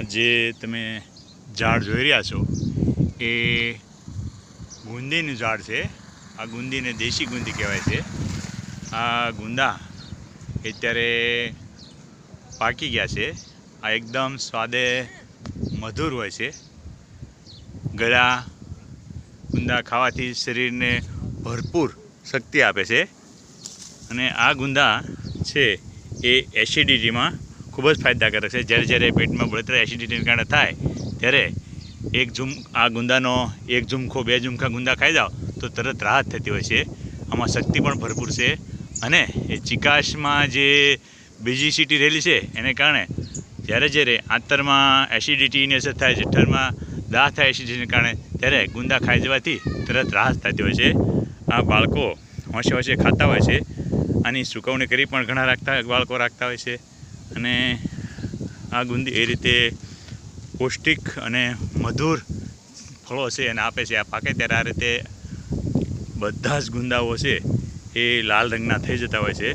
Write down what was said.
જે તમે ઝાડ જોઈ રહ્યા છો, એ ગુંદીનું ઝાડ છે. આ ગુંદીને દેશી ગુંદી કહેવાય છે. આ ગુંદા અત્યારે પાકી ગયા છે. આ એકદમ સ્વાદે મધુર હોય છે. ગળા ગુંદા ખાવાથી શરીરને ભરપૂર શક્તિ આપે છે. અને આ ગુંદા છે એ એસિડિટીમાં ખૂબ જ ફાયદાકારક છે. જ્યારે જ્યારે પેટમાં બળતરા એસિડિટીને કારણે થાય, ત્યારે એક ઝુમ આ ગુંદાનો એક ઝુમખો, બે ઝુમખા ગુંદા ખાઈ જાઓ, તો તરત રાહત થતી હોય છે. આમાં શક્તિ પણ ભરપૂર છે. અને એ ચિકાશમાં જે બીજી સિટી રહેલી છે, એને કારણે જ્યારે જ્યારે આંતરમાં એસિડિટીની અસર થાય, જઠરમાં દાહ થાય એસિડિટીને કારણે, ત્યારે ગુંદા ખાઈ જવાથી તરત રાહત થતી હોય છે. આ બાળકો હોંશે હોંશે ખાતા હોય છે. આની સુકવણી કરી પણ ઘણા રાખતા, બાળકો રાખતા હોય છે. અને આ ગુંદી એ રીતે પૌષ્ટિક અને મધુર ફળો છે એને આપે છે. આ પાકે ત્યારે આ રીતે બધા જ ગુંદાઓ છે એ લાલ રંગના થઈ જતા હોય છે.